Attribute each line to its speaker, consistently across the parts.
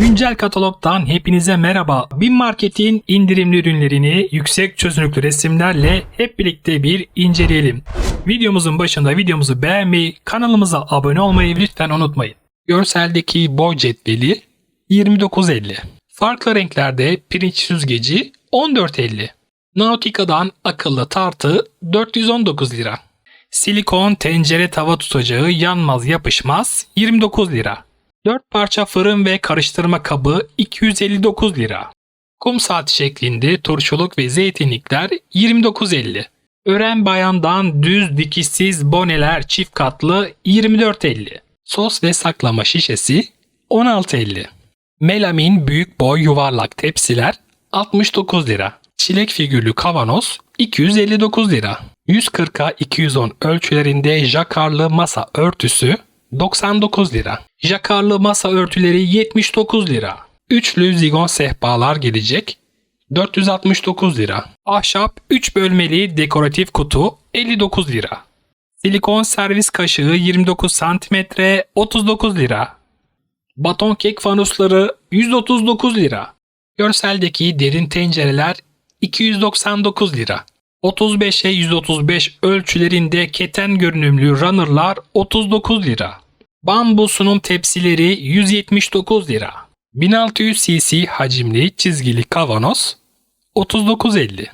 Speaker 1: Güncel katalogdan hepinize merhaba. Bin Market'in indirimli ürünlerini yüksek çözünürlüklü resimlerle hep birlikte bir inceleyelim. Videomuzun başında videomuzu beğenmeyi, kanalımıza abone olmayı lütfen unutmayın. Görseldeki boy cetveli 29.50. Farklı renklerde pirinç süzgeci 14.50. Nautica'dan akıllı tartı 419 lira. Silikon tencere tava tutacağı yanmaz yapışmaz 29 lira. 4 parça fırın ve karıştırma kabı 259 lira. Kum saati şeklinde turşuluk ve zeytinlikler 29.50. Ören bayandan düz dikişsiz boneler çift katlı 24.50. Sos ve saklama şişesi 16.50. Melamin büyük boy yuvarlak tepsiler 69 lira. Çilek figürlü kavanoz 259 lira. 140'a 210 ölçülerinde jakarlı masa örtüsü 99 lira. Jakarlı masa örtüleri 79 lira. Üçlü zigon sehpalar gelecek 469 lira. Ahşap 3 bölmeli dekoratif kutu 59 lira. Silikon servis kaşığı 29 cm 39 lira. Baton kek fanusları 139 lira. Görseldeki derin tencereler 299 lira. 35'e 135 ölçülerinde keten görünümlü runner'lar 39 lira. Bambu sunum tepsileri 179 lira. 1600 cc hacimli çizgili kavanoz 39.50.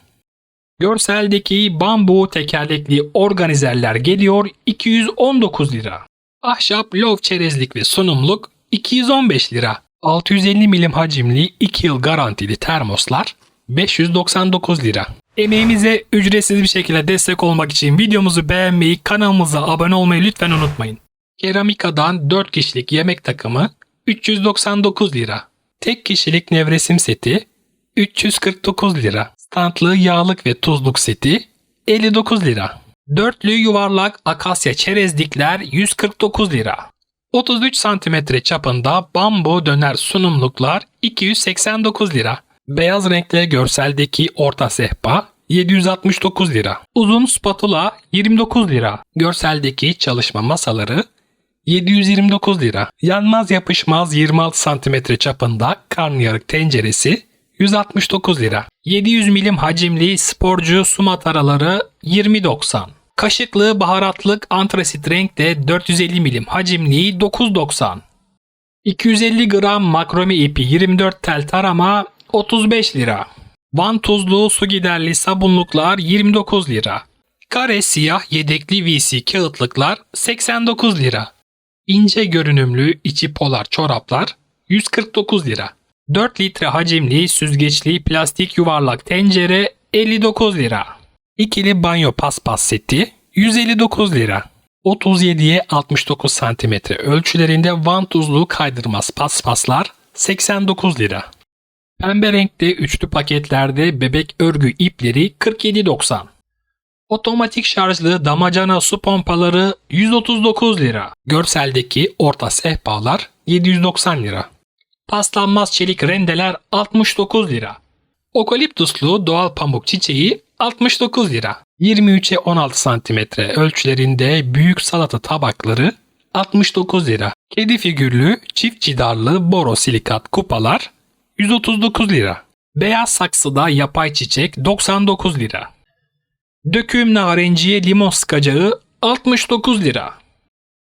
Speaker 1: Görseldeki bambu tekerlekli organizerler geliyor 219 lira. Ahşap lov çerezlik ve sunumluk 215 lira. 650 milim hacimli 2 yıl garantili termoslar 599 lira. Emeğimize ücretsiz bir şekilde destek olmak için videomuzu beğenmeyi, kanalımıza abone olmayı lütfen unutmayın. Keramika'dan 4 kişilik yemek takımı 399 lira. Tek kişilik nevresim seti 349 lira. Standlı yağlık ve tuzluk seti 59 lira. Dörtlü yuvarlak akasya çerezlikler 149 lira. 33 cm çapında bambu döner sunumluklar 289 lira. Beyaz renkli görseldeki orta sehpa 769 lira. Uzun spatula 29 lira. Görseldeki çalışma masaları 729 lira. Yanmaz yapışmaz 26 cm çapında karnıyarık tenceresi 169 lira. 700 milim hacimli sporcu su mataraları 20.90. Kaşıklı baharatlık antrasit renkte 450 milim hacimli 9.90. 250 gram makrome ipi 24 tel tarama 35 lira. Van tuzlu su giderli sabunluklar 29 lira. Kare siyah yedekli VC kağıtlıklar 89 lira. İnce görünümlü içi polar çoraplar 149 lira. 4 litre hacimli süzgeçli plastik yuvarlak tencere 59 lira. İkili banyo paspas seti 159 lira. 37'ye 69 cm ölçülerinde van tuzlu kaydırmaz paspaslar 89 lira. Pembe renkte üçlü paketlerde bebek örgü ipleri 47.90. Otomatik şarjlı damacana su pompaları 139 lira. Görseldeki orta sehpalar 790 lira. Paslanmaz çelik rendeler 69 lira. Okaliptuslu doğal pamuk çiçeği 69 lira. 23'e 16 cm ölçülerinde büyük salata tabakları 69 lira. Kedi figürlü çift cidarlı borosilikat kupalar 139 lira. Beyaz saksıda yapay çiçek 99 lira. Döküm narenciye limon sıkacağı 69 lira.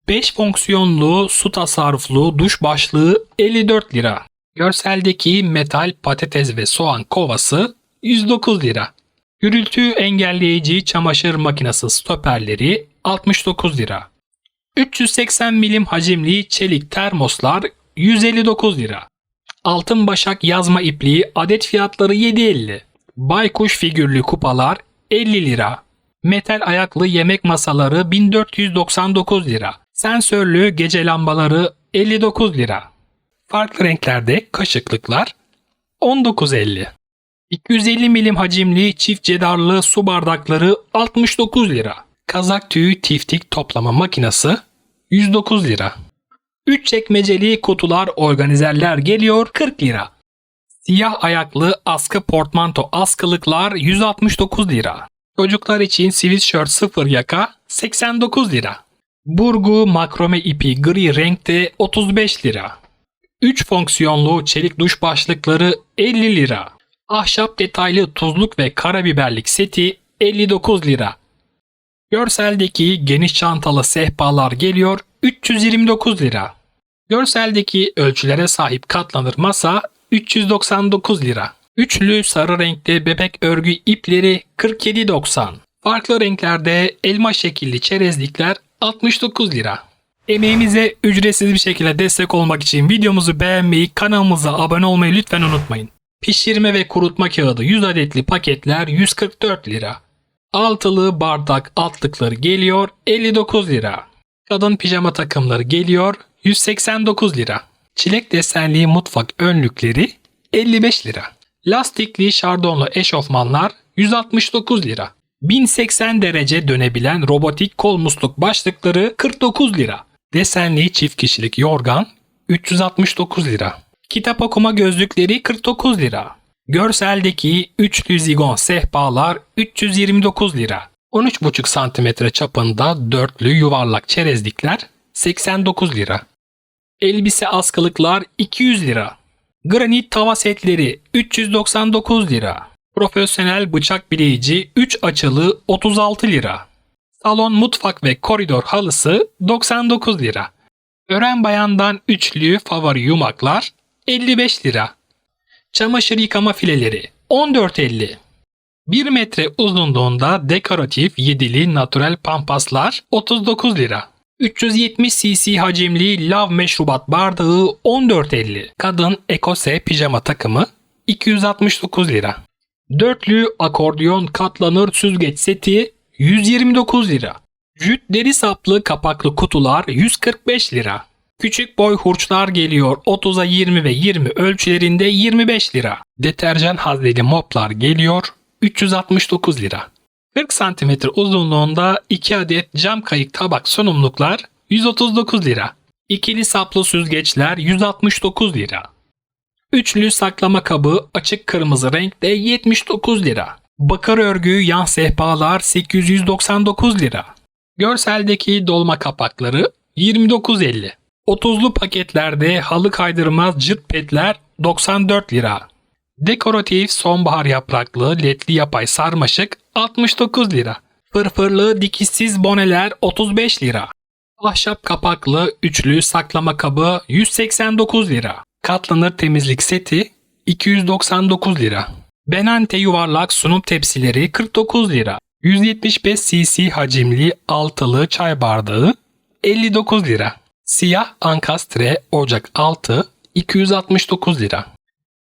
Speaker 1: 5 fonksiyonlu su tasarruflu duş başlığı 54 lira. Görseldeki metal patates ve soğan kovası 109 lira. Gürültü engelleyici çamaşır makinesi stoperleri 69 lira. 380 milim hacimli çelik termoslar 159 lira. Altın başak yazma ipliği adet fiyatları 7.50. Baykuş figürlü kupalar 50 lira. Metal ayaklı yemek masaları 1499 lira. Sensörlü gece lambaları 59 lira. Farklı renklerde kaşıklıklar 19.50. 250 milim hacimli çift cedarlı su bardakları 69 lira. Kazak tüyü tiftik toplama makinesi 109 lira. 3 çekmeceli kutular organizerler geliyor 40 lira. Siyah ayaklı askı portmanto askılıklar 169 lira. Çocuklar için sweatshirt 0 yaka 89 lira. Burgu makrome ipi gri renkte 35 lira. 3 fonksiyonlu çelik duş başlıkları 50 lira. Ahşap detaylı tuzluk ve karabiberlik seti 59 lira. Görseldeki geniş çantalı sehpalar geliyor 329 lira. Görseldeki ölçülere sahip katlanır masa 399 lira. Üçlü sarı renkte bebek örgü ipleri 47.90. Farklı renklerde elma şekilli çerezlikler 69 lira. Emeğimize ücretsiz bir şekilde destek olmak için videomuzu beğenmeyi, kanalımıza abone olmayı lütfen unutmayın. Pişirme ve kurutma kağıdı 100 adetli paketler 144 lira. Altılı bardak altlıkları geliyor 59 lira. Kadın pijama takımları geliyor 189 lira. Çilek desenli mutfak önlükleri 55 lira. Lastikli şardonlu eşofmanlar 169 lira. 1080 derece dönebilen robotik kol musluk başlıkları 49 lira. Desenli çift kişilik yorgan 369 lira. Kitap okuma gözlükleri 49 lira. Görseldeki üçlü zigon sehpalar 329 lira. 13,5 cm çapında dörtlü yuvarlak çerezlikler 89 lira. Elbise askılıklar 200 lira. Granit tava setleri 399 lira. Profesyonel bıçak bileyici 3 açılı 36 lira. Salon mutfak ve koridor halısı 99 lira. Ören bayandan üçlü favori yumaklar 55 lira. Çamaşır yıkama fileleri 14.50. 1 metre uzunluğunda dekoratif yedili natural pampaslar 39 lira. 370 cc hacimli lav meşrubat bardağı 14.50. Kadın ekose pijama takımı 269 lira. Dörtlü akordeon katlanır süzgeç seti 129 lira. Jüt deri saplı kapaklı kutular 145 lira. Küçük boy hurçlar geliyor 30'a 20 ve 20 ölçülerinde 25 lira. Deterjan hazneli moplar geliyor 369 lira. 40 cm uzunluğunda 2 adet cam kayık tabak sunumluklar 139 lira. İkili saplı süzgeçler 169 lira. Üçlü saklama kabı açık kırmızı renkte 79 lira. Bakır örgü yan sehpalar 899 lira. Görseldeki dolma kapakları 29.50. 30'lu paketlerde halı kaydırmaz cırt petler 94 lira. Dekoratif sonbahar yapraklı ledli yapay sarmaşık 69 lira. Fırfırlı dikişsiz boneler 35 lira. Ahşap kapaklı üçlü saklama kabı 189 lira. Katlanır temizlik seti 299 lira. Benante yuvarlak sunum tepsileri 49 lira. 175 cc hacimli altılı çay bardağı 59 lira. Siyah ankastre ocak altı 269 lira.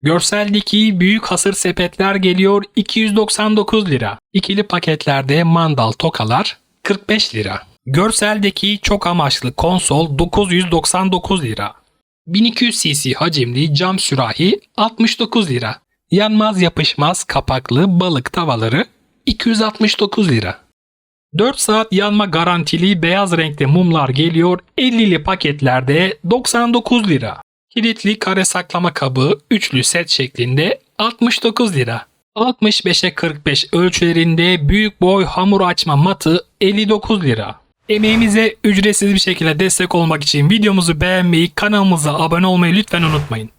Speaker 1: Görseldeki büyük hasır sepetler geliyor 299 lira. İkili paketlerde mandal tokalar 45 lira. Görseldeki çok amaçlı konsol 999 lira. 1200 cc hacimli cam sürahi 69 lira. Yanmaz yapışmaz kapaklı balık tavaları 269 lira. 4 saat yanma garantili beyaz renkte mumlar geliyor 50'li paketlerde 99 lira. Kilitli kare saklama kabı üçlü set şeklinde 69 lira. 65'e 45 ölçülerinde büyük boy hamur açma matı 59 lira. Emeğimize ücretsiz bir şekilde destek olmak için videomuzu beğenmeyi, kanalımıza abone olmayı lütfen unutmayın.